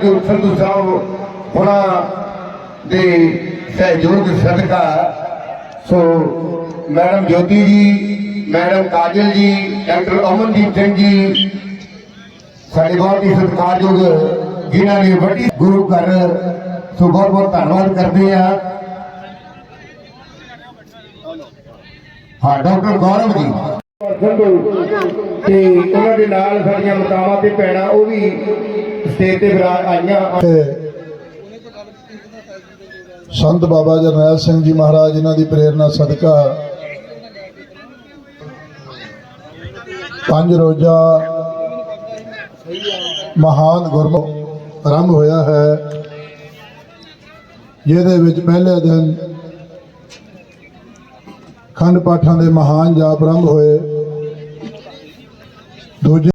Camp Sandhu ਸਾਹਿਬ ਉਹਨਾਂ ਦੇ ਸਹਿਯੋਗ ਸਦਕਾ ਸੋ ਮੈਡਮ ਜੋਤੀ ਜੀ, ਮੈਡਮ ਕਾਜਲ ਜੀ, ਡਾਕਟਰ ਅਮਨਦੀਪ ਸਿੰਘ ਜੀ, ਸਾਡੇ ਬਹੁਤ ਹੀ ਸਤਿਕਾਰਯੋਗ ਜਿਨ੍ਹਾਂ ਨੇ ਵੱਡੀ ਗੁਰੂ ਘਰ, ਸੋ ਬਹੁਤ ਬਹੁਤ ਧੰਨਵਾਦ ਕਰਦੇ ਆ ਹਾਂ, ਡਾਕਟਰ ਗੌਰਵ ਜੀ। ਸੰਧੂ ਤੇ ਉਹਨਾਂ ਦੇ ਨਾਲ ਸਾਡੀਆਂ ਮਤਾਵਾਂ ਤੇ ਭੈਣਾਂ, ਉਹ ਵੀ ਸਟੇਜ ਤੇ ਬਰਾ ਆਈਆਂ ਸੰਤ ਬਾਬਾ ਜਰਨੈਲ ਸਿੰਘ ਜੀ ਮਹਾਰਾਜ ਇਹਨਾਂ ਦੀ ਪ੍ਰੇਰਣਾ ਸਦਕਾ ਪੰਜ ਰੋਜ਼ਾ ਮਹਾਨ ਗੁਰਮੁਖ ਆਰੰਭ ਹੋਇਆ ਹੈ। ਜਿਹਦੇ ਵਿੱਚ ਪਹਿਲੇ ਦਿਨ ਖੰਡ ਪਾਠਾਂ ਦੇ ਮਹਾਨ ਜਾਪ ਆਰੰਭ ਹੋਏ। ਦੂਜੇ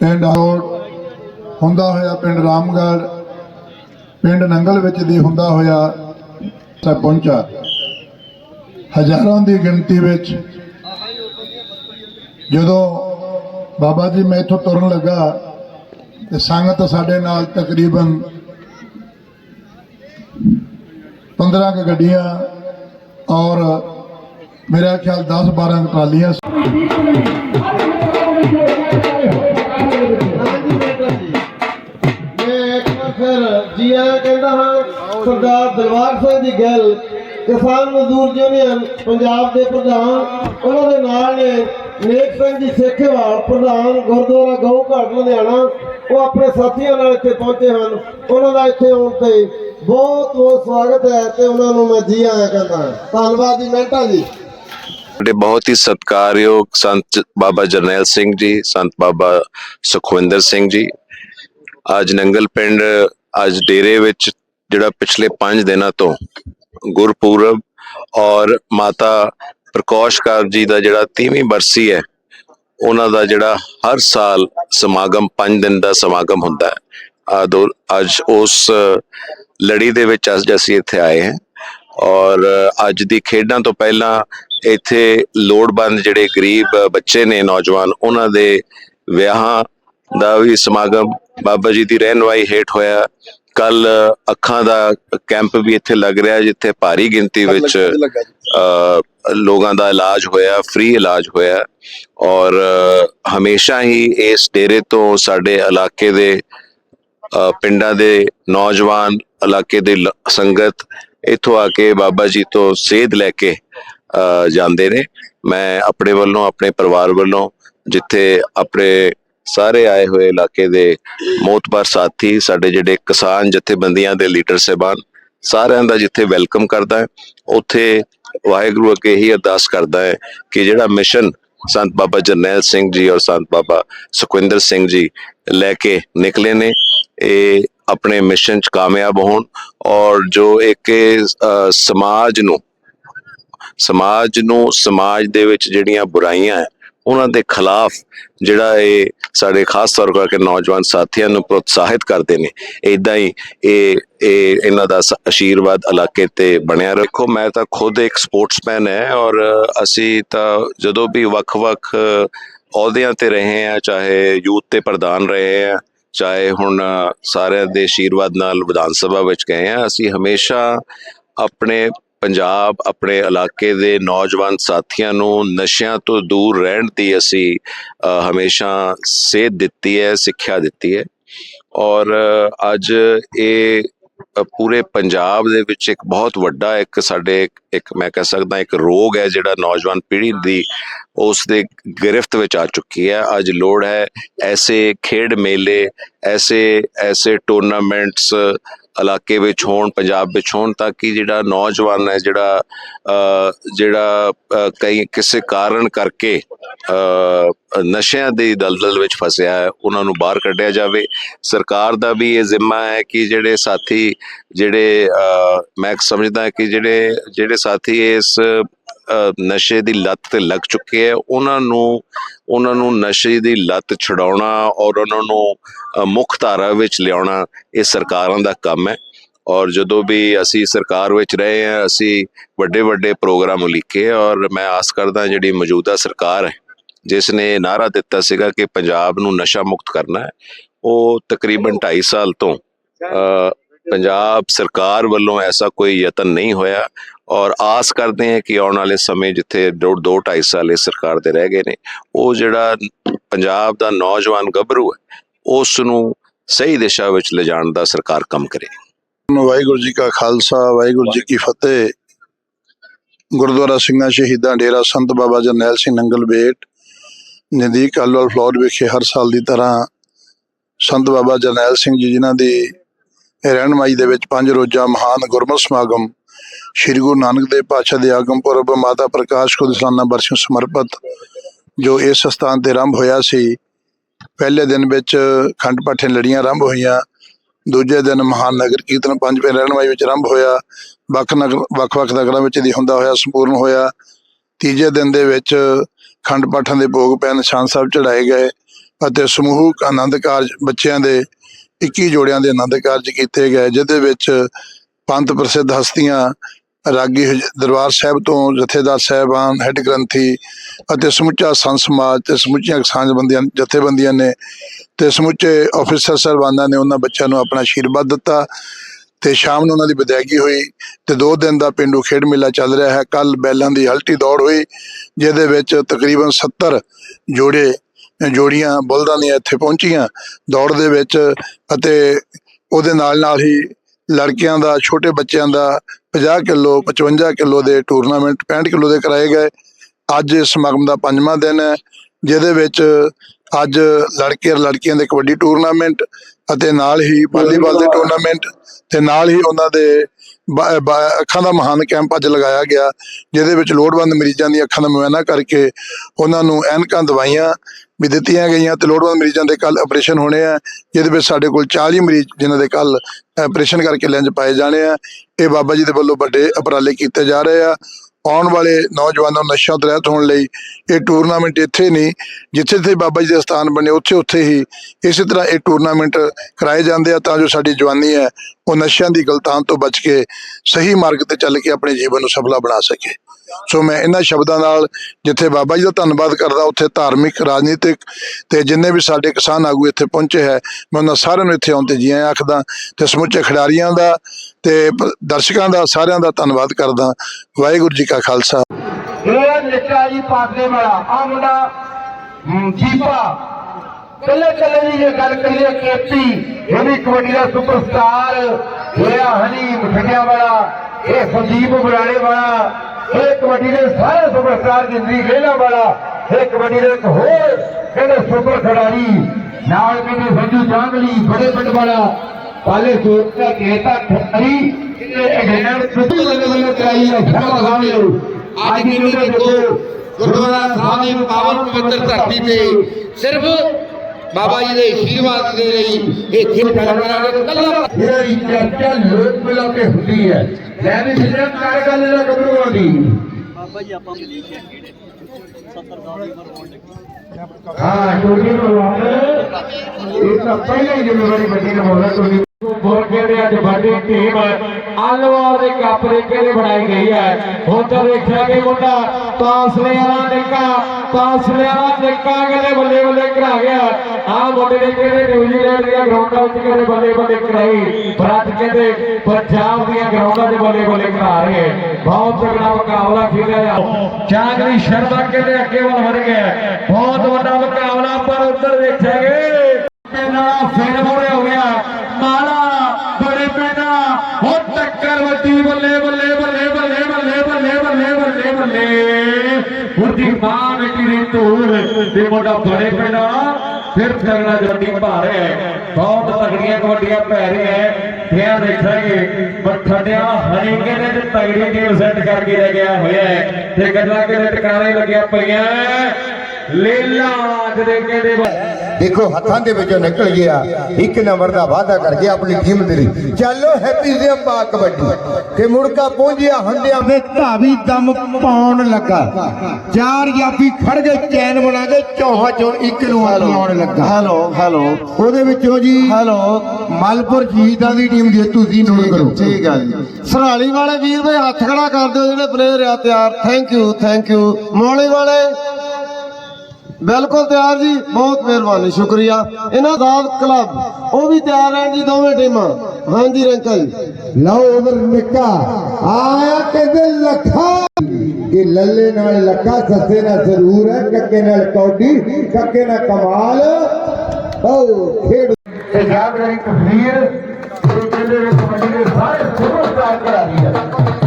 ਪਿੰਡ ਆਊਟ ਹੁੰਦਾ ਹੋਇਆ ਪਿੰਡ ਰਾਮਗੜ੍ਹ, ਪਿੰਡ ਨੰਗਲ ਵਿੱਚ ਦੀ ਹੁੰਦਾ ਹੋਇਆ ਤੱਕ ਪਹੁੰਚਾ। ਹਜ਼ਾਰਾਂ ਦੀ ਗਿਣਤੀ ਵਿੱਚ ਜਦੋਂ ਬਾਬਾ ਜੀ ਮੈਂ ਇੱਥੋਂ ਤੁਰਨ ਲੱਗਾ, ਤੇ ਸੰਗਤ ਸਾਡੇ ਨਾਲ ਤਕਰੀਬਨ 15 ਕੁ ਗੱਡੀਆਂ ਔਰ ਮੇਰਾ ਖਿਆਲ 10 12 ਟਰਾਲੀਆਂ ਜੀ ਆਇਆਂ ਕਹਿੰਦਾ ਹਾਂ, ਸਰਦਾਰ ਦਰਬਾਰ ਸਿੰਘ ਦੀ ਗੱਲ, ਕਿਸਾਨ ਮਜ਼ਦੂਰ ਯੂਨੀਅਨ ਪੰਜਾਬ ਦੇ ਪ੍ਰਧਾਨ, ਉਹਨਾਂ ਦੇ ਨਾਲ ਨੇ, ਨੇਕ ਸਿੰਘ ਜੀ ਸੇਖੇਵਾਲ, ਪ੍ਰਧਾਨ ਗੁਰਦੁਆਰਾ ਗਊ ਘਾਟ ਲੁਧਿਆਣਾ, ਉਹ ਆਪਣੇ ਸਾਥੀਆਂ ਨਾਲ ਇੱਥੇ ਪਹੁੰਚੇ ਹਨ, ਉਹਨਾਂ ਦਾ ਇੱਥੇ ਆਉਣ ਤੇ ਬਹੁਤ ਬਹੁਤ ਸਵਾਗਤ ਹੈ ਤੇ ਉਹਨਾਂ ਨੂੰ ਮੈਂ ਜੀ ਆਇਆਂ ਕਹਿੰਦਾ ਹਾਂ। ਧੰਨਵਾਦ ਜੀ ਮਹਿਤਾ ਜੀ। ਸਾਡੇ ਬਹੁਤ ਹੀ ਸਤਿਕਾਰਯੋਗ ਸੰਤ ਬਾਬਾ ਜਰਨੈਲ ਸਿੰਘ ਜੀ, ਸੰਤ ਬਾਬਾ ਸੁਖਵਿੰਦਰ ਸਿੰਘ ਜੀ। ਅੱਜ ਨੰਗਲ ਪਿੰਡ ਅੱਜ ਡੇਰੇ ਵਿੱਚ ਜਿਹੜਾ ਪਿਛਲੇ 5 ਦਿਨਾਂ ਤੋਂ ਗੁਰਪੂਰਬ ਔਰ ਮਾਤਾ ਪ੍ਰਕਾਸ਼ ਕੌਰ ਜੀ ਦਾ ਜਿਹੜਾ 30ਵੀਂ ਬਰਸੀ ਹੈ, ਉਹਨਾਂ ਦਾ ਜਿਹੜਾ ਹਰ ਸਾਲ ਸਮਾਗਮ 5 ਦਿਨ ਦਾ ਸਮਾਗਮ ਹੁੰਦਾ ਹੈ। ਆ ਅੱਜ ਉਸ ਲੜੀ ਦੇ ਵਿੱਚ ਅੱਜ ਅਸੀਂ ਇੱਥੇ ਆਏ ਹਾਂ ਔਰ ਅੱਜ ਦੀ ਖੇਡਾਂ ਤੋਂ ਪਹਿਲਾਂ ਇੱਥੇ ਲੋੜਵੰਦ ਜਿਹੜੇ ਗਰੀਬ ਬੱਚੇ ਨੇ, ਨੌਜਵਾਨ, ਉਹਨਾਂ ਦੇ ਵਿਆਹਾਂ ਦਾ ਵੀ ਸਮਾਗਮ ਬਾਬਾ ਜੀ ਦੀ ਰਹਿਨਵਾਈ ਹੇਠ ਹੋਇਆ। ਕੱਲ ਅੱਖਾਂ ਦਾ ਕੈਂਪ ਵੀ ਇੱਥੇ ਲੱਗ ਰਿਹਾ ਜਿੱਥੇ ਭਾਰੀ ਗਿਣਤੀ ਵਿੱਚ ਲੋਕਾਂ ਦਾ ਇਲਾਜ ਹੋਇਆ ਫ੍ਰੀ ਇਲਾਜ ਹੋਇਆ। ਔਰ ਹਮੇਸ਼ਾ ਹੀ ਇਸ ਡੇਰੇ ਤੋਂ ਸਾਡੇ ਇਲਾਕੇ ਦੇ ਪਿੰਡਾਂ ਦੇ ਨੌਜਵਾਨ ਇਲਾਕੇ ਦੇ ਸੰਗਤ ਇੱਥੋਂ ਆ ਕੇ ਬਾਬਾ ਜੀ ਤੋਂ ਸੇਧ ਲੈ ਕੇ ਜਾਂਦੇ ਨੇ। ਮੈਂ ਆਪਣੇ ਵੱਲੋਂ ਆਪਣੇ ਪਰਿਵਾਰ ਵੱਲੋਂ ਜਿੱਥੇ ਆਪਣੇ ਸਾਰੇ ਆਏ ਹੋਏ ਇਲਾਕੇ ਦੇ ਮੋਤਬਰ ਸਾਥੀ, ਸਾਡੇ ਜਿਹੜੇ ਕਿਸਾਨ ਜਥੇਬੰਦੀਆਂ ਦੇ ਲੀਡਰ ਸਹਿਬਾਨ, ਸਾਰਿਆਂ ਦਾ ਜਿੱਥੇ ਵੈਲਕਮ ਕਰਦਾ ਹੈ, ਉੱਥੇ ਵਾਹਿਗੁਰੂ ਅੱਗੇ ਇਹੀ ਅਰਦਾਸ ਕਰਦਾ ਹੈ ਕਿ ਜਿਹੜਾ ਮਿਸ਼ਨ ਸੰਤ ਬਾਬਾ ਜਰਨੈਲ ਸਿੰਘ ਜੀ ਔਰ ਸੰਤ ਬਾਬਾ ਸੁਖਵਿੰਦਰ ਸਿੰਘ ਜੀ ਲੈ ਕੇ ਨਿਕਲੇ ਨੇ, ਇਹ ਆਪਣੇ ਮਿਸ਼ਨ ਚ ਕਾਮਯਾਬ ਹੋਣ ਔਰ ਜੋ ਇੱਕ ਸਮਾਜ ਨੂੰ ਸਮਾਜ ਨੂੰ, ਸਮਾਜ ਦੇ ਵਿੱਚ ਜਿਹੜੀਆਂ ਬੁਰਾਈਆਂ ਹੈ, ਉਹਨਾਂ ਦੇ ਖਿਲਾਫ ਜਿਹੜਾ ਇਹ ਸਾਡੇ ਖਾਸ ਤੌਰ ਕਰਕੇ ਨੌਜਵਾਨ ਸਾਥੀਆਂ ਨੂੰ ਪ੍ਰੋਤਸਾਹਿਤ ਕਰਦੇ ਨੇ। ਇਦਾਂ ਹੀ ਇਹ ਇਹ ਇਹਨਾਂ ਦਾ ਸ- ਆਸ਼ੀਰਵਾਦ ਇਲਾਕੇ ਤੇ ਬਣਿਆ ਰੱਖੋ ਮੈਂ ਤਾਂ ਖੁਦ ਇੱਕ ਸਪੋਰਟਸਮੈਨ ਹੈ ਔਰ ਅਸੀਂ ਤਾਂ ਜਦੋਂ ਵੀ ਵੱਖ-ਵੱਖ ਅਹੁਦਿਆਂ ਤੇ ਰਹੇ ਆ ਚਾਹੇ ਯੂਥ ਤੇ ਪ੍ਰਧਾਨ ਰਹੇ ਆ ਚਾਹੇ ਹੁਣ ਸਾਰਿਆਂ ਦੇ ਆਸ਼ੀਰਵਾਦ ਨਾਲ ਵਿਧਾਨ ਸਭਾ ਵਿੱਚ ਗਏ ਆ ਅਸੀਂ ਹਮੇਸ਼ਾ ਆਪਣੇ ਪੰਜਾਬ ਆਪਣੇ ਇਲਾਕੇ ਦੇ ਨੌਜਵਾਨ ਸਾਥੀਆਂ ਨੂੰ ਨਸ਼ਿਆਂ ਤੋਂ ਦੂਰ ਰਹਿਣ ਦੀ ਅਸੀਂ ਹਮੇਸ਼ਾ ਸੇਧ ਦਿੱਤੀ ਹੈ, ਸਿੱਖਿਆ ਦਿੱਤੀ ਹੈ। ਔਰ ਅੱਜ ਇਹ ਪੂਰੇ ਪੰਜਾਬ ਦੇ ਵਿੱਚ ਇੱਕ ਬਹੁਤ ਵੱਡਾ ਇੱਕ ਸਾਡੇ ਇੱਕ ਮੈਂ ਕਹਿ ਸਕਦਾ ਇੱਕ ਰੋਗ ਹੈ ਜਿਹੜਾ ਨੌਜਵਾਨ ਪੀੜ੍ਹੀ ਦੀ ਉਸ ਦੇ ਗ੍ਰਿਫਤ ਵਿੱਚ ਆ ਚੁੱਕੀ ਹੈ। ਅੱਜ ਲੋੜ ਹੈ ਐਸੇ ਖੇਡ ਮੇਲੇ, ਐਸੇ ਐਸੇ ਟੂਰਨਾਮੈਂਟਸ ਇਲਾਕੇ ਵਿੱਚ ਹੋਣ ਪੰਜਾਬ ਵਿੱਚ ਹੋਣ ਤਾਂ ਕਿ ਜਿਹੜਾ ਨੌਜਵਾਨ ਹੈ ਜਿਹੜਾ ਜਿਹੜਾ ਕਈ ਕਿਸੇ ਕਾਰਨ ਕਰਕੇ ਅ, ਨਸ਼ਿਆਂ ਦੀ ਦਲਦਲ ਵਿੱਚ ਫਸਿਆ ਹੈ ਉਹਨਾਂ ਨੂੰ ਬਾਹਰ ਕੱਢਿਆ ਜਾਵੇ। ਸਰਕਾਰ ਦਾ ਵੀ ਇਹ ਜ਼ਿੰਮਾ ਹੈ ਕਿ ਜਿਹੜੇ ਸਾਥੀ ਜਿਹੜੇ ਅ, ਮੈਂ ਸਮਝਦਾ ਕਿ ਜਿਹੜੇ ਜਿਹੜੇ ਸਾਥੀ ਇਸ ਨਸ਼ੇ ਦੀ ਲੱਤ ਤੇ ਲੱਗ ਚੁੱਕੇ ਹੈ। ਉਹਨਾਂ ਨੂੰ ਉਹਨਾਂ ਨੂੰ ਨਸ਼ੇ ਦੀ ਲੱਤ ਛਡਾਉਣਾ ਔਰ ਉਹਨਾਂ ਨੂੰ ਮੁੱਖ ਧਾਰਾ ਵਿੱਚ ਲਿਆਉਣਾ ਇਹ ਸਰਕਾਰਾਂ ਦਾ ਕੰਮ ਹੈ। ਔਰ ਜਦੋਂ ਵੀ ਅਸੀਂ ਸਰਕਾਰ ਵਿੱਚ ਰਹੇ ਹਾਂ, ਅਸੀਂ ਵੱਡੇ ਵੱਡੇ ਪ੍ਰੋਗਰਾਮ ਉਲੀਕੇ ਔਰ ਮੈਂ ਆਸ ਕਰਦਾ ਜਿਹੜੀ ਮੌਜੂਦਾ ਸਰਕਾਰ ਹੈ, ਜਿਸ ਨੇ ਨਾਰਾ ਦਿੱਤਾ ਸੀਗਾ ਕਿ ਪੰਜਾਬ ਨੂੰ ਨਸ਼ਾ ਮੁਕਤ ਕਰਨਾ ਹੈ, ਉਹ ਤਕਰੀਬਨ 2.5 ਸਾਲ ਤੋਂ ਪੰਜਾਬ ਸਰਕਾਰ ਵੱਲੋਂ ਐਸਾ ਕੋਈ ਯਤਨ ਨਹੀਂ ਹੋਇਆ ਔਰ ਆਸ ਕਰਦੇ ਹਾਂ ਕਿ ਆਉਣ ਵਾਲੇ ਸਮੇਂ ਜਿੱਥੇ ਦੋ ਦੋ 2.5 ਸਾਲ ਇਸ ਸਰਕਾਰ ਦੇ ਰਹਿ ਗਏ ਨੇ, ਉਹ ਜਿਹੜਾ ਪੰਜਾਬ ਦਾ ਨੌਜਵਾਨ ਗੱਭਰੂ ਹੈ ਉਸ ਨੂੰ ਸਹੀ ਦਿਸ਼ਾ ਵਿੱਚ ਲਿਜਾਣ ਦਾ ਸਰਕਾਰ ਕੰਮ ਕਰੇ। ਵਾਹਿਗੁਰੂ ਜੀ ਕਾ ਖਾਲਸਾ, ਵਾਹਿਗੁਰੂ ਜੀ ਕੀ ਫਤਿਹ। ਗੁਰਦੁਆਰਾ ਸਿੰਘਾਂ ਸ਼ਹੀਦਾਂ ਡੇਰਾ ਸੰਤ ਬਾਬਾ ਜਰਨੈਲ ਸਿੰਘ ਨੰਗਲ ਬੇਟ, ਨਜ਼ਦੀਕ ਅਲਵਲ ਫਲੋਰ ਵਿਖੇ ਹਰ ਸਾਲ ਦੀ ਤਰ੍ਹਾਂ ਸੰਤ ਬਾਬਾ ਜਰਨੈਲ ਸਿੰਘ ਜੀ, ਜਿਨ੍ਹਾਂ ਦੀ ਰਹਿਨਮਾਈ ਦੇ ਵਿੱਚ ਪੰਜ ਰੋਜ਼ਾ ਮਹਾਨ ਗੁਰਮਤਿ ਸਮਾਗਮ ਸ੍ਰੀ ਗੁਰੂ ਨਾਨਕ ਦੇਵ ਪਾਤਸ਼ਾਹ ਦੇ ਆਗਮ ਪੁਰਬ ਮਾਤਾ ਪ੍ਰਕਾਸ਼ ਕੋ ਸਾਲਾਨਾ ਬਰਸ ਸਮਰਪਿਤ ਜੋ ਇਸ ਸਥਾਨ ਤੇ ਆਰੰਭ ਹੋਇਆ ਸੀ, ਪਹਿਲੇ ਦਿਨ ਵਿੱਚ ਖੰਡ ਪਾਠੇ ਲੜੀਆਂ ਆਰੰਭ ਹੋਈਆਂ, ਦੂਜੇ ਦਿਨ ਮਹਾਨ ਨਗਰ ਕੀਰਤਨ ਪੰਜ ਪਿਆਰੇ ਰਹਿਣਮਾਈ ਵਿੱਚ ਆਰੰਭ ਹੋਇਆ, ਵੱਖ ਨਗਰ ਵੱਖ-ਵੱਖ ਨਗਰਾਂ ਵਿੱਚ ਦੀ ਹੁੰਦਾ ਹੋਇਆ, ਸੰਪੂਰਨ ਹੋਇਆ। ਤੀਜੇ ਦਿਨ ਦੇ ਵਿੱਚ ਖੰਡ ਪਾਠਾਂ ਦੇ ਭੋਗ ਪੈ ਨਿਸ਼ਾਨ ਸਾਹਿਬ ਚੜਾਏ ਗਏ ਅਤੇ ਸਮੂਹਕ ਆਨੰਦ ਕਾਰਜ ਬੱਚਿਆਂ ਦੇ 21 ਜੋੜਿਆਂ ਦੇ ਆਨੰਦ ਕਾਰਜ ਕੀਤੇ ਗਏ, ਜਿਹਦੇ ਵਿੱਚ ਪੰਥ ਪ੍ਰਸਿੱਧ ਹਸਤੀਆਂ ਰਾਗੀ ਹਜ- ਦਰਬਾਰ ਸਾਹਿਬ ਤੋਂ ਜਥੇਦਾਰ ਸਾਹਿਬਾਨ, ਹੈੱਡ ਗ੍ਰੰਥੀ ਅਤੇ ਸਮੁੱਚਾ ਸੰਤ ਸਮਾਜ ਤੇ ਸਮੁੱਚੀਆਂ ਕਿਸਾਨ ਜਥੇਬੰਦੀਆਂ ਜਥੇਬੰਦੀਆਂ ਨੇ ਤੇ ਸਮੁੱਚੇ ਆਫੀਸਰ ਸਰਬਾਨਾਂ ਨੇ ਉਹਨਾਂ ਬੱਚਿਆਂ ਨੂੰ ਆਪਣਾ ਆਸ਼ੀਰਵਾਦ ਦਿੱਤਾ ਤੇ ਸ਼ਾਮ ਨੂੰ ਉਹਨਾਂ ਦੀ ਵਿਦਾਇਗੀ ਹੋਈ ਤੇ ਦੋ ਦਿਨ ਦਾ ਪਿੰਡੂ ਖੇਡ ਮੇਲਾ ਚੱਲ ਰਿਹਾ ਹੈ। ਕੱਲ ਬੈਲਾਂ ਦੀ ਹਲਟੀ ਦੌੜ ਹੋਈ, ਜਿਹਦੇ ਵਿੱਚ ਤਕਰੀਬਨ 70 ਜੋੜੇ ਜੋੜੀਆਂ ਬਲਦਾਂ ਦੀਆਂ ਇੱਥੇ ਪਹੁੰਚੀਆਂ। ਦੌੜ ਦੇ ਵਿੱਚ ਅਤੇ ਉਹਦੇ ਨਾਲ ਨਾਲ ਹੀ ਲੜਕਿਆਂ ਦਾ, ਛੋਟੇ ਬੱਚਿਆਂ ਦਾ 50 ਕਿਲੋ 55 ਕਿਲੋ ਦੇ ਟੂਰਨਾਮੈਂਟ 65 ਕਿਲੋ ਦੇ ਕਰਾਏ ਗਏ। ਅੱਜ ਇਸ ਸਮਾਗਮ ਦਾ ਪੰਜਵਾਂ ਦਿਨ ਹੈ, ਜਿਹਦੇ ਵਿੱਚ ਅੱਜ ਲੜਕੇ ਲੜਕੀਆਂ ਦੇ ਕਬੱਡੀ ਟੂਰਨਾਮੈਂਟ ਅਤੇ ਨਾਲ ਹੀ ਵਾਲੀਬਾਲ ਦੇ ਟੂਰਨਾਮੈਂਟ ਤੇ ਨਾਲ ਹੀ ਉਹਨਾਂ ਦੇ ਅੱਖਾਂ ਦਾ ਮਹਾਨ ਕੈਂਪ ਅੱਜ ਲਗਾਇਆ ਗਿਆ, ਜਿਹਦੇ ਵਿੱਚ ਲੋੜਵੰਦ ਮਰੀਜ਼ਾਂ ਦੀਆਂ ਅੱਖਾਂ ਦਾ ਮੁਆਇਨਾ ਕਰਕੇ ਉਹਨਾਂ ਨੂੰ ਐਨਕਾਂ ਦਵਾਈਆਂ ਵੀ ਦਿੱਤੀਆਂ ਗਈਆਂ ਤੇ ਲੋੜਵੰਦ ਮਰੀਜ਼ਾਂ ਦੇ ਕੱਲ ਆਪਰੇਸ਼ਨ ਹੋਣੇ ਆ, ਜਿਹਦੇ ਵਿੱਚ ਸਾਡੇ ਕੋਲ 40 ਮਰੀਜ਼ ਜਿਨ੍ਹਾਂ ਦੇ ਕੱਲ ਆਪਰੇਸ਼ਨ ਕਰਕੇ ਲੈਂਜ ਪਾਏ ਜਾਣੇ ਆ। ਇਹ ਬਾਬਾ ਜੀ ਦੇ ਵੱਲੋਂ ਵੱਡੇ ਉਪਰਾਲੇ ਕੀਤੇ ਜਾ ਰਹੇ ਆ। ਆਉਣ ਵਾਲੇ ਨੌਜਵਾਨਾਂ ਨੂੰ ਨਸ਼ਿਆਂ ਤੋਂ ਰਹਿਤ ਹੋਣ ਲਈ ਇਹ ਟੂਰਨਾਮੈਂਟ ਇੱਥੇ ਨਹੀਂ, ਜਿੱਥੇ ਜਿੱਥੇ ਬਾਬਾ ਜੀ ਦੇ ਸਥਾਨ ਬਣੇ, ਉੱਥੇ ਉੱਥੇ ਹੀ ਇਸੇ ਤਰ੍ਹਾਂ ਇਹ ਟੂਰਨਾਮੈਂਟ ਕਰਾਏ ਜਾਂਦੇ ਆ, ਤਾਂ ਜੋ ਸਾਡੀ ਜਵਾਨੀ ਹੈ, ਉਹ ਨਸ਼ਿਆਂ ਦੀ ਗਲਤਾਨ ਤੋਂ ਬਚ ਕੇ ਸਹੀ ਮਾਰਗ ਤੇ ਚੱਲ ਕੇ ਆਪਣੇ ਜੀਵਨ ਨੂੰ ਸਫਲਾ ਬਣਾ ਸਕੇ। ਸੋ ਮੈਂ ਇਹਨਾਂ ਸ਼ਬਦਾਂ ਨਾਲ ਜਿੱਥੇ ਬਾਬਾ ਜੀ ਦਾ ਧੰਨਵਾਦ ਕਰਦਾ, ਉੱਥੇ ਧਾਰਮਿਕ, ਰਾਜਨੀਤਿਕ ਤੇ ਜਿੰਨੇ ਵੀ ਸਾਡੇ ਕਿਸਾਨ ਆਗੂ ਇੱਥੇ ਪਹੁੰਚੇ ਹੈ, ਮੈਂ ਉਹਨਾਂ ਸਾਰਿਆਂ ਨੂੰ ਇੱਥੇ ਆਉਣ ਤੇ ਜੀ ਆਇਆਂ ਆਖਦਾ, ਤੇ ਸਮੁੱਚੇ ਖਿਡਾਰੀਆਂ ਦਾ ਤੇ ਪ- ਦਰਸ਼ਕਾਂ ਦਾ ਸਾਰਿਆਂ ਦਾ ਧੰਨਵਾਦ ਕਰਦਾ। ਵਾਹਿਗੁਰੂ ਜੀ ਕਾ ਖਾਲਸਾ। ਇਹ ਨਿੱਕਾ ਜੀ ਪਾਗਲੇ ਵਾਲਾ ਆ ਮੁੰਡਾ ਹਮ, ਜੀਪਾ। ਕੱਲੇ ਕੱਲੇ ਦੀ ਜੇ ਗੱਲ ਕਰੀਏ ਕੇਪੀ। ਇਹ ਵੀ ਕਬੱਡੀ ਦਾ ਸੁਪਰਸਟਾਰ ਹੋਇਆ ਹਨੀ ਮਠੜਿਆ ਵਾਲਾ ਇਹ ਸੰਦੀਪ ਬਰਾੜੇ ਵਾਲਾ ਇਹ ਕਬੱਡੀ ਦੇ ਸਾਰੇ ਸੁਪਰਸਟਾਰ ਜਿੰਦਰੀ ਗੇਲਾ ਵਾਲਾ ਇਹ ਕਬੱਡੀ ਦੇ ਇੱਕ ਹੋਰ ਕਹਿੰਦੇ ਸੁਪਰ ਖਿਡਾਰੀ। ਨਾਲ ਕਹਿੰਦੇ ਸੰਜੂ ਜਾਂਗਲੀ ਬੜੇ ਪਿੰਡ ਵਾਲਾ। ਪਾਲੇ ਸੋਚ ਦਾ ਕਹਤਾ ਖਰੀ ਇਹ ਇੰਗਲੈਂਡ ਸਿੱਧੂ ਦੇ ਵੱਲੋਂ ਕਰਾਈ ਹੈ ਸ਼ਰਮਾ ਸਾਹਮਣੇ ਅੱਜ ਇਹਨਾਂ ਦੇ ਦੇਖੋ ਗੁਰਦੁਆਰਾ ਸਾਹਿਬ ਦੀ ਪਾਵਨ ਪਵਿੱਤਰ ਧਰਤੀ ਤੇ ਸਿਰਫ ਬਾਬਾ ਜੀ ਦੇ ਆਸ਼ੀਰਵਾਦ ਦੇ ਲਈ ਇਹ ਖੇਡ ਕਰਨਾ ਕੱਲਾ ਜਿਹੜੀ ਚਰਚਾ ਲੋਕ ਮਿਲਾ ਕੇ ਹੁੰਦੀ ਹੈ। ਲੈ ਵੀ ਸਿਰੇ ਕਰ ਗੱਲ ਨਾ ਗੱਭਰੂ ਆਉਂਦੀ ਹਾਂ ਟੋਲੀ ਨੂੰ ਲਾਉਣ ਇਹ ਤਾਂ ਪਹਿਲਾਂ ਹੀ ਜ਼ਿੰਮੇਵਾਰੀ ਵੱਡੀ ਨਿਭਾਉਂਦਾ ਟੋਲੀ। ਮੁਰਗੇ ਦੇ ਅੱਜ ਵੱਡੀ ਟੀਮ ਆਲਵਾਰ ਦੇ ਕੱਪ ਦੇ ਕੇ ਬਣਾਈ ਗਈ ਹੈ ਹੁਣ ਤਾਂ ਦੇਖਿਆ ਕਿ ਮੁੰਡਾ ਪਾਸਲੇ ਵਾਲਾ ਨਿੱਕਾ ਪਾਸਲੇ ਵਾਲਾ ਨਿੱਕਾ ਕਹਿੰਦੇ ਬੱਲੇ ਬੱਲੇ ਕਰਾ ਗਿਆ? ਆ ਮੁੰਡੇ ਨੇ ਕਿਹੜੇ ਨਿਊਜ਼ੀਲੈਂਡ ਦੀਆਂ ਗਰਾਊਂਡਾਂ ਵਿੱਚ ਕਹਿੰਦੇ ਬੱਲੇ ਬੱਲੇ ਕਰਾਈ? ਬਰਾਤ ਕਹਿੰਦੇ ਪੰਜਾਬ ਦੀਆਂ ਗਰਾਊਂਡਾਂ 'ਚ ਬੱਲੇ ਬੱਲੇ ਕਰਾ ਰਹੇ ਬਹੁਤ ਤਗੜਾ ਮੁਕਾਬਲਾ ਖੇਡਿਆ ਜਾ ਚਾਂਗਲੀ ਸ਼ਰਮਾ ਕਹਿੰਦੇ ਅੱਗੇ ਵੱਲ ਵਧ ਗਿਆ ਬਹੁਤ ਵੱਡਾ ਮੁਕਾਬਲਾ ਪਰ ਉੱਧਰ ਦੇਖਾਂਗੇ ਨਾਲ ਫੇਰ ਮੋੜੇ ਉਰਦੀ ਮਾਂ ਬੇਟੀ ਦੀ ਧੂੜ ਤੇ ਮੋਢਾ ਬੜੇ ਪੈਣਾ ਫਿਰ ਤਗੜਾ ਜੱਟੀ ਭਾ ਹੈ ਬਹੁਤ ਤਗੜੀਆਂ ਕਬੱਡੀਆਂ ਪੈ ਰਹੀਆਂ ਹੈ ਫੇਰ ਦੇਖਾਂਗੇ ਮੱਠੜਿਆ ਹਰੀਕੇ ਦੇ ਤੇ ਤਗੜੀ ਟੀਮ ਸੈੱਟ ਕਰਕੇ ਲੈ ਗਿਆ ਹੋਇਆ ਹੈ। ਤੇ ਗੱਲਾਂ ਕਿਤੇ ਟਿਕਾਣੇ ਲੱਗਿਆ ਪਈਆਂ? ਲੀਲਾ ਜਿਹੜੇ ਕਹਿੰਦੇ ਦੇਖੋ ਹੱਥਾਂ ਦੇ ਵਿੱਚੋਂ ਨਿਕਲ ਗਿਆ ਇੱਕ ਨੰਬਰ ਦਾ ਵਾਅਦਾ ਕਰ ਗਿਆ ਆਪਣੀ ਟੀਮ ਦੇ ਲਈ। ਚਲੋ ਹੈਪੀ ਜ਼ਿੰਬਾ ਕਬੱਡੀ। ਤੇ ਮੁੜਕਾ ਪਹੁੰਚਿਆ ਹੰਡਿਆਂ ਦੇ ਧਾਵੀ ਦਮ ਪਾਉਣ ਲੱਗਾ। ਚਾਰ ਜਾਫੀ ਖੜ ਗਏ ਚੈਨ ਬਣਾ ਕੇ ਚੌਹਾ ਚੋਂ ਇੱਕ ਨੂੰ ਆਉਣ ਲੱਗਾ। ਹੈਲੋ ਹੈਲੋ ਉਹਦੇ ਵਿੱਚੋਂ ਜੀ ਹੈਲੋ ਮਲਪੁਰ ਜੀਤਾਂ ਦੀ ਟੀਮ ਦੀ ਤੁਸੀਂ ਨੋਟ ਕਰੋ। ਠੀਕ ਹੈ ਜੀ। ਸਰਾਲੀ ਵਾਲੇ ਵੀਰ ਭਾਈ ਹੱਥ ਖੜਾ ਕਰ ਦਿਓ ਜਿਹੜੇ ਪਲੇਅਰ ਆ ਤਿਆਰ। Thank you thank you Mauli ਵਾਲੇ ਬਿਲਕੁਲ ਤਿਆਰ ਜੀ ਬਹੁਤ ਮਿਹਰਬਾਨੀ ਸ਼ੁਕਰੀਆ। ਇਹਨਾਂ ਦਾਦ ਕਲੱਬ ਉਹ ਵੀ ਤਿਆਰ ਹਨ ਜੀ ਦੋਵੇਂ ਟੀਮਾਂ। ਹਾਂਜੀ ਰੰਕਾ ਜੀ। ਲਓ ਉਧਰ ਨਿੱਕਾ ਆਇਆ ਕਹਿੰਦੇ ਲੱਖਾ। ਇਹ ਲੱਲੇ ਨਾਲ ਲੱਖਾ ਸੱਸੇ ਨਾਲ ਜ਼ਰੂਰ ਹੈ ਕੱਕੇ ਨਾਲ ਕੌਡੀ ਕੱਕੇ ਨਾਲ ਕਮਾਲ। ਓ ਖੇਡ। ਇਹ ਯਾਦ ਰਹੀ ਤਸਵੀਰ ਇਹ ਕਹਿੰਦੇ ਕਬੱਡੀ ਦੇ ਸਾਰੇ ਸੁਪਰਸਟਾਰ ਕਰਾ ਰਹੀ ਹੈ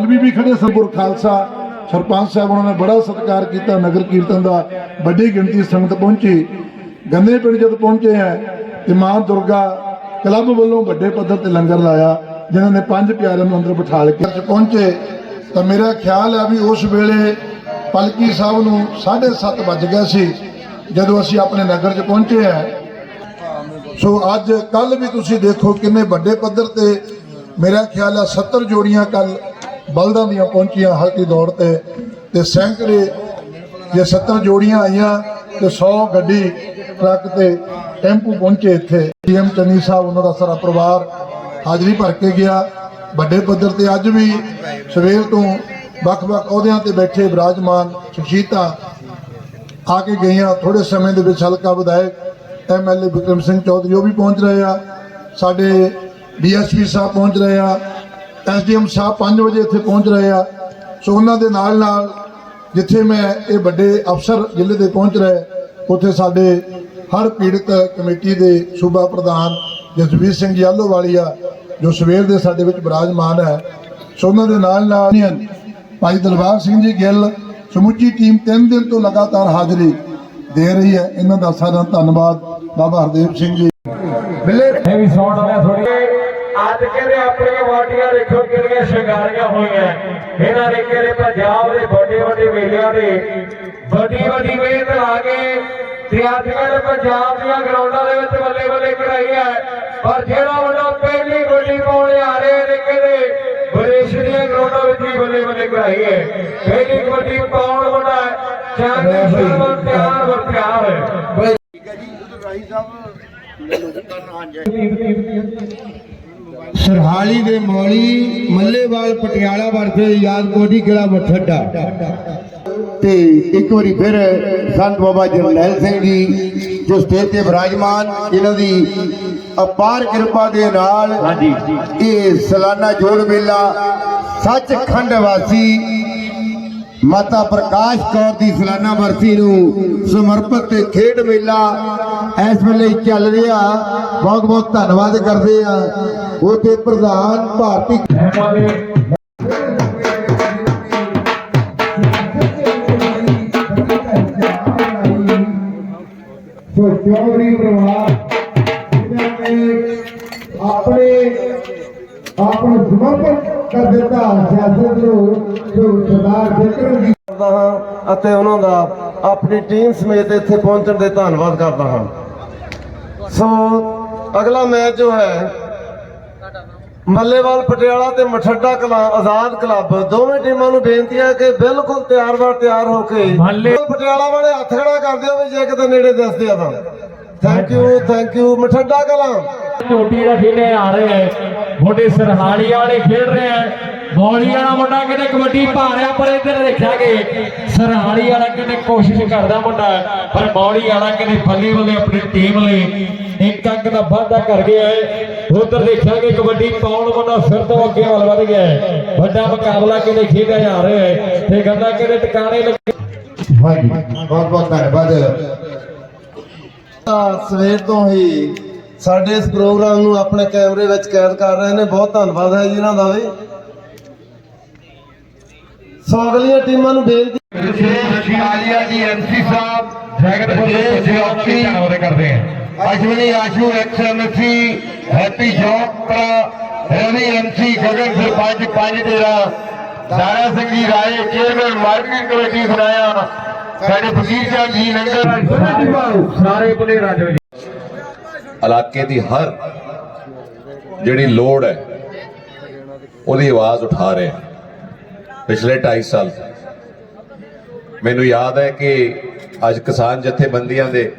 ਮੌਲਵੀ ਵੀ ਖੜੇ ਸਤਿਗੁਰ ਖਾਲਸਾ। ਸਰਪੰਚ ਸਾਹਿਬ ਉਹਨਾਂ ਨੇ ਬੜਾ ਸਤਿਕਾਰ ਕੀਤਾ, ਨਗਰ ਕੀਰਤਨ ਦਾ, ਵੱਡੀ ਗਿਣਤੀ ਸੰਗਤ ਪਹੁੰਚੀ। ਗੰਦੇ ਪਿੰਡ ਜਦ ਪਹੁੰਚੇ ਹੈ ਤੇ ਮਾਂ ਦੁਰਗਾ ਕਲੱਬ ਵੱਲੋਂ ਵੱਡੇ ਪੱਧਰ ਤੇ ਲੰਗਰ ਲਾਇਆ, ਜਿਨ੍ਹਾਂ ਨੇ ਪੰਜ ਪਿਆਰਿਆਂ ਨੂੰ ਅੰਦਰ ਬਿਠਾ ਕੇ ਚ ਪਹੁੰਚੇ। ਤਾਂ ਮੇਰਾ ਖਿਆਲ ਆ ਵੀ ਉਸ ਵੇਲੇ ਪਲਕੀ ਸਾਹਿਬ ਨੂੰ 7:30 ਵੱਜ ਗਿਆ ਸੀ, ਜਦੋਂ ਅਸੀਂ ਆਪਣੇ ਨਗਰ 'ਚ ਪਹੁੰਚੇ ਹੈ। ਸੋ ਅੱਜ ਕੱਲ ਵੀ ਤੁਸੀਂ ਦੇਖੋ ਕਿੰਨੇ ਵੱਡੇ ਪੱਧਰ ਤੇ ਮੇਰਾ ਖਿਆਲ ਆ 70 ਜੋੜੀਆਂ ਕੱਲ ਬਲਦਾਂ ਦੀਆਂ ਪਹੁੰਚੀਆਂ ਹਲਕੀ ਦੌੜ ਤੇ ਤੇ ਸੈਂਕੜੇ ਜੇ 70 ਜੋੜੀਆਂ ਆਈਆਂ ਤੇ 100 ਗੱਡੀ ਟਰੱਕ ਤੇ ਟੈਂਪੂ ਪਹੁੰਚੇ ਇੱਥੇ। ਸੀਐਮ ਚੰਨੀ ਸਾਹਿਬ, ਉਹਨਾਂ ਦਾ ਸਾਰਾ ਪਰਿਵਾਰ ਹਾਜ਼ਰੀ ਭਰ ਕੇ ਗਿਆ। ਵੱਡੇ ਪੱਧਰ ਤੇ ਅੱਜ ਵੀ ਸਵੇਰ ਤੋਂ ਵੱਖ-ਵੱਖ ਅਹੁਦਿਆਂ ਤੇ ਬੈਠੇ ਵਿਰਾਜਮਾਨ ਸ਼ਖਸੀਅਤਾਂ ਆ ਕੇ ਗਈਆਂ। ਥੋੜੇ ਸਮੇਂ ਦੇ ਵਿੱਚ ਹਲਕਾ ਵਿਧਾਇਕ ਐਮਐਲਏ ਵਿਕਰਮ ਸਿੰਘ ਚੌਧਰੀ ਉਹ ਵੀ ਪਹੁੰਚ ਰਹੇ ਆ। ਸਾਡੇ ਡੀਐਸਪੀ ਸਾਹਿਬ ਪਹੁੰਚ ਰਹੇ ਆ। ਐਸਡੀਐਮ ਸਾਹਿਬ 5 ਵਜੇ ਇੱਥੇ ਪਹੁੰਚ ਰਹੇ ਆ। ਸੋ ਉਹਨਾਂ ਦੇ ਨਾਲ ਨਾਲ ਜਿੱਥੇ ਮੈਂ ਇਹ ਵੱਡੇ ਅਫਸਰ ਜ਼ਿਲ੍ਹੇ ਦੇ ਪਹੁੰਚ ਰਹੇ, ਉੱਥੇ ਸਾਡੇ ਹਰ ਪੀੜਤ ਕਮੇਟੀ ਦੇ ਸੂਬਾ ਪ੍ਰਧਾਨ ਜਸਵੀਰ ਸਿੰਘ ਯਾਲੋਵਾਲੀਆ, ਜੋ ਸਵੇਰ ਦੇ ਸਾਡੇ ਵਿੱਚ ਬਿਰਾਜਮਾਨ ਹੈ। ਸੋ ਉਹਨਾਂ ਦੇ ਨਾਲ ਨਾਲ ਭਾਈ ਦਲਬਾਗ ਸਿੰਘ ਜੀ ਗਿੱਲ, ਸਮੁੱਚੀ ਟੀਮ ਤਿੰਨ ਦਿਨ ਤੋਂ ਲਗਾਤਾਰ ਹਾਜ਼ਰੀ ਦੇ ਰਹੀ ਹੈ। ਇਹਨਾਂ ਦਾ ਸਾਰਾ ਧੰਨਵਾਦ। ਬਾਬਾ ਹਰਦੇਵ ਸਿੰਘ ਜੀ। ਇਹ ਵੀ ਸੌਂਡ ਵਾਲਿਆ ਥੋੜੀ ਅੱਜ ਕਹਿੰਦੇ ਆਪਣੀਆਂ ਵਾਟੀਆਂ ਦੇਖੋ ਕਿੰਨੀਆਂ ਸ਼ਿੰਗਾਰੀਆਂ ਹੋਈਆਂ। ਇਹਨਾਂ ਨੇ ਕਹਿੰਦੇ ਪੰਜਾਬ ਦੇ ਵੱਡੇ ਵੱਡੇ ਮੇਲਿਆਂ ਦੇ ਵੱਡੀ ਵੱਡੀ ਮਿਹਨਤ ਲਾ ਕੇ ਤੇ ਅੱਜ ਕੱਲ੍ਹ ਪੰਜਾਬ ਦੀਆਂ ਗਰਾਊਂਡਾਂ ਦੇ ਵਿੱਚ ਬੱਲੇ ਬੱਲੇ ਕਰਾਈ ਹੈ ਪਰ ਜਿਹੜਾ ਵੱਡਾ ਪਹਿਲੀ ਗੋਲੀ ਪਾਉਣ ਆ ਰਹੇ ਨੇ ਕਹਿੰਦੇ ਵਿਦੇਸ਼ ਦੀਆਂ ਗਰਾਊਂਡਾਂ ਵਿੱਚ ਵੀ ਬੱਲੇ ਬੱਲੇ ਕਰਾਈ ਹੈ। ਪਹਿਲੀ ਕਬੱਡੀ ਪਾਉਣ ਵੱਡਾ ਚਾਹੇ ਸਰਵਰ ਤਿਆਰ ਵਰ ਤਿਆਰ ਹੈ। ਸਰਹਾਲੀ ਦੇ ਮੌਲੀ ਮੱਲੇਵਾਲ ਪਟਿਆਲਾ ਵਰਸੇ ਯਾਦ ਕੋਡੀ ਕਿਲਾ ਮਠੱਡਾ ਤੇ ਇੱਕ ਵਾਰੀ ਫਿਰ ਸੰਤ ਬਾਬਾ ਜਰਨੈਲ ਸਿੰਘ ਜੀ ਜੋ ਸਟੇਜ ਤੇ ਵਿਰਾਜਮਾਨ ਇਹਨਾਂ ਦੀ ਅਪਾਰ ਕਿਰਪਾ ਦੇ ਨਾਲ ਇਹ ਸਾਲਾਨਾ ਜੋੜ ਮੇਲਾ ਸੱਚਖੰਡ ਵਾਸੀ ਮਾਤਾ ਪ੍ਰਕਾਸ਼ ਕੌਰ ਦੀ ਸਾਲਾਨਾ ਵਰਸੀ ਨੂੰ ਸਮਰਪਿਤ ਤੇ ਖੇਡ ਮੇਲਾ ਇਸ ਵੇਲੇ ਚੱਲ ਰਿਹਾ। ਬਹੁਤ ਬਹੁਤ ਧੰਨਵਾਦ ਕਰਦੇ ਆ ਉਹਦੇ ਪ੍ਰਧਾਨ ਭਾਰਤੀ ਸੋ ਚੌਧਰੀ ਪਰਿਵਾਰ ਜਿਨ੍ਹਾਂ ਨੇ ਆਪਣੇ ਆਪ ਨੂੰ ਸਮਰਪਿਤ ਕਰ ਦਿੱਤਾ ਸਿਆਸਤ ਨੂੰ ਸੋ ਸਰਦਾਰ ਵਿਕਰਮ ਜੀ ਕਰਦਾ ਹਾਂ ਅਤੇ ਉਹਨਾਂ ਦਾ ਆਪਣੀ ਟੀਮ ਸਮੇਤ ਇੱਥੇ ਪਹੁੰਚਣ ਦੇ ਧੰਨਵਾਦ ਕਰਦਾ ਹਾਂ। ਸੋ ਅਗਲਾ ਮੈਚ ਜੋ ਹੈ ਮੱਲੇਵਾਲ ਪਟਿਆਲਾ ਤੇ ਮਠੱਡਾ ਕਲਾ ਆਜ਼ਾਦ ਕਲੱਬ ਦੋਵੇਂ ਟੀਮਾਂ ਨੂੰ ਬੇਨਤੀ ਹੈ ਕਿ ਬਿਲਕੁਲ ਤਿਆਰ ਬਰ ਤਿਆਰ ਹੋ ਕੇ ਮੱਲੇ- ਪਟਿਆਲਾ ਵਾਲੇ ਹੱਥ ਖੜਾ ਕਰ ਦਿਓ ਵੀ ਜੇ ਕਿਤੇ ਨੇੜੇ ਦਿਸਦੇ ਆ ਤਾਂ। Thank you thank you Mathadda Kalan. ਚੋਟੀ ਦਾ ਖੇਡੇ ਆ ਰਹੇ ਹੈ ਮੁੰਡੇ ਸਰਹਾਲੀ ਵਾਲੇ ਖੇਡ ਰਹੇ ਹੈ ਬੌਲੀ ਵਾਲਾ ਮੁੰਡਾ ਕਿਤੇ ਕਬੱਡੀ ਪਾ ਪਰ ਇੱਧਰ ਦੇਖਿਆ ਸਰਹਾਲੀ ਵਾਲਾ ਕਿਤੇ ਕੋਸ਼ਿਸ਼ ਕਰਦਾ ਮੁੰਡਾ, ਪਰ ਬੌਲੀ ਵਾਲਾ ਕਿਤੇ ਬੱਲੇ ਬੱਲੇ ਆਪਣੀ ਟੀਮ ਲਈ ਇੱਕ ਅੰਕ ਦਾ ਵਾਧਾ ਕਰ ਗਿਆ ਹੈ। ਉਧਰ ਦੇਖਿਆ ਕਬੱਡੀ ਪਾਉਣ ਮੁੰਡਾ ਫਿਰ ਤੋਂ ਅੱਗੇ ਵੱਲ ਵਧ ਗਿਆ ਹੈ। ਵੱਡਾ ਮੁਕਾਬਲਾ ਕਿਤੇ ਖੇਡਿਆ ਜਾ ਰਿਹਾ ਹੈ ਤੇ ਗੱਲਾਂ ਕਿਤੇ ਟਿਕਾਣੇ ਲੱਗੇ। ਬਹੁਤ ਬਹੁਤ ਧੰਨਵਾਦ। ਤਾਂ ਸਵੇਰ ਤੋਂ ਹੀ ਸਾਡੇ ਇਸ ਪ੍ਰੋਗਰਾਮ ਨੂੰ ਆਪਣੇ ਕੈਮਰੇ ਵਿੱਚ ਕੈਦ ਕਰ ਰਹੇ ਨੇ। ਬਹੁਤ ਧੰਨਵਾਦ ਹੈ ਜੀ ਇਹਨਾਂ ਦਾ ਵੀ। ਸੋ ਅਗਲੀਆਂ ਟੀਮਾਂ ਨੂੰ ਬੇਨਤੀ ਸ਼ਿਆਲੀਆ ਜੀ ਐਮਸੀ ਸਾਹਿਬ ਜੈਕਟ ਬੋਲੇ ਕਰਦੇ ਆ ਅਸ਼ਵਨੀ ਆਸ਼ੂ ਐਕਸਐਮਸੀ ਹੈਪੀ ਜੋਕਰਾ ਰਵੀ ਐਮਸੀ ਗਗਨ ਸਰਪੰਚ ਪੰਜ ਤੇਰਾ ਦਾਰਾ ਸਿੰਘ ਜੀ ਰਾਏ ਚੇਅਰਮੈਨ ਮਾਰਕੀਟ ਕਮੇਟੀ ਸੁਣਾਇਆ। ਸਾਡੇ ਫਕੀਰ ਸਾਹਿਬ ਜੀ ਨੰਗਲ ਸਾਰੇ ਬੁਲੇ ਰਾਜੋ ਜੀ। ਇਲਾਕੇ ਦੀ ਹਰ ਜਿਹੜੀ ਲੋੜ ਹੈ ਉਹਦੀ ਆਵਾਜ਼ ਉਠਾ ਰਹੇ ਪਿਛਲੇ 2.5 ਸਾਲ ਮੈਨੂੰ ਯਾਦ ਹੈ ਕਿ ਅੱਜ ਕਿਸਾਨ ਜਥੇਬੰਦੀਆਂ ਦੇ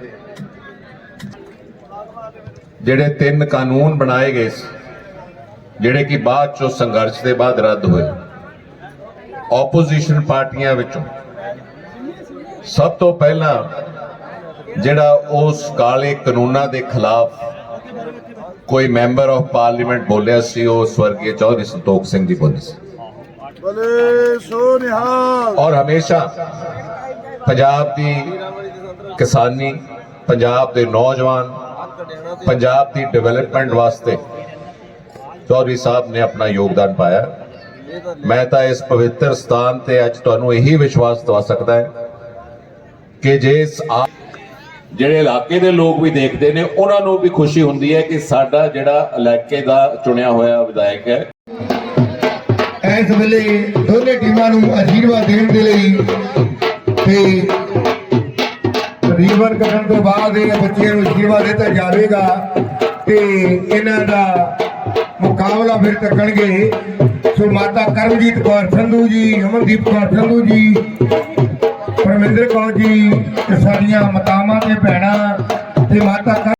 ਜਿਹੜੇ ਤਿੰਨ ਕਾਨੂੰਨ ਬਣਾਏ ਗਏ ਸੀ, ਜਿਹੜੇ ਕਿ ਬਾਅਦ ਚੋਂ ਸੰਘਰਸ਼ ਦੇ ਬਾਅਦ ਰੱਦ ਹੋਏ। ਆਪੋਜੀਸ਼ਨ ਪਾਰਟੀਆਂ ਵਿੱਚੋਂ ਸਭ ਤੋਂ ਪਹਿਲਾਂ ਜਿਹੜਾ ਉਸ ਕਾਲੇ ਕਾਨੂੰਨਾਂ ਦੇ ਖਿਲਾਫ ਕੋਈ ਮੈਂਬਰ ਆਫ ਪਾਰਲੀਮੈਂਟ ਬੋਲਿਆ ਸੀ, ਉਹ ਸਵਰਗੀ ਚੌਧਰੀ ਸੰਤੋਖ ਸਿੰਘ ਜੀ ਬੋਲੇ ਸੀ। ਔਰ ਹਮੇਸ਼ਾ ਪੰਜਾਬ ਦੀ ਕਿਸਾਨੀ ਪੰਜਾਬ ਦੇ ਨੌਜਵਾਨ ਪੰਜਾਬ ਦੀ ਡਿਵੈਲਪਮੈਂਟ ਵਾਸਤੇ ਚੌਧਰੀ ਸਾਹਿਬ ਨੇ ਆਪਣਾ ਯੋਗਦਾਨ ਪਾਇਆ। ਮੈਂ ਤਾਂ ਇਸ ਪਵਿੱਤਰ ਸਥਾਨ ਤੇ ਅੱਜ ਤੁਹਾਨੂੰ ਇਹੀ ਵਿਸ਼ਵਾਸ ਦਵਾ ਸਕਦਾ ਹੈ ਕਿ ਜੇ ਜਿਹੜੇ ਇਲਾਕੇ ਦੇ ਲੋਕ ਵੀ ਦੇਖਦੇ ਨੇ ਉਹਨਾਂ ਨੂੰ ਵੀ ਖੁਸ਼ੀ ਹੁੰਦੀ ਹੈ ਕਿ ਸਾਡਾ ਜਿਹੜਾ ਇਲਾਕੇ ਦਾ ਚੁਣਿਆ ਹੋਇਆ ਵਿਧਾਇਕ ਹੈ ਇਸ ਵੇਲੇ ਦੋਨੇ ਟੀਮਾਂ ਨੂੰ ਅਸ਼ੀਰਵਾਦ ਦੇਣ ਦੇ ਲਈ ਤੇ ਰੀਵਰ ਕਰਨ ਤੋਂ ਬਾਅਦ ਇਹ ਬੱਚਿਆਂ ਨੂੰ ਅਸ਼ੀਰਵਾਦ ਦਿੱਤਾ ਜਾਵੇਗਾ ਤੇ ਇਹਨਾਂ ਦਾ ਮੁਕਾਬਲਾ ਫਿਰ ਤੱਕਣਗੇ। ਸੋ ਮਾਤਾ ਕਰਮਜੀਤ ਕੌਰ ਸੰਧੂ ਜੀ, ਅਮਨਦੀਪ ਕੌਰ ਸੰਧੂ ਜੀ, ਪਰਮਿੰਦਰ ਕੌਰ ਜੀ ਤੇ ਸਾਡੀਆਂ ਮਾਤਾਵਾਂ ਤੇ ਭੈਣਾਂ ਤੇ ਮਾਤਾ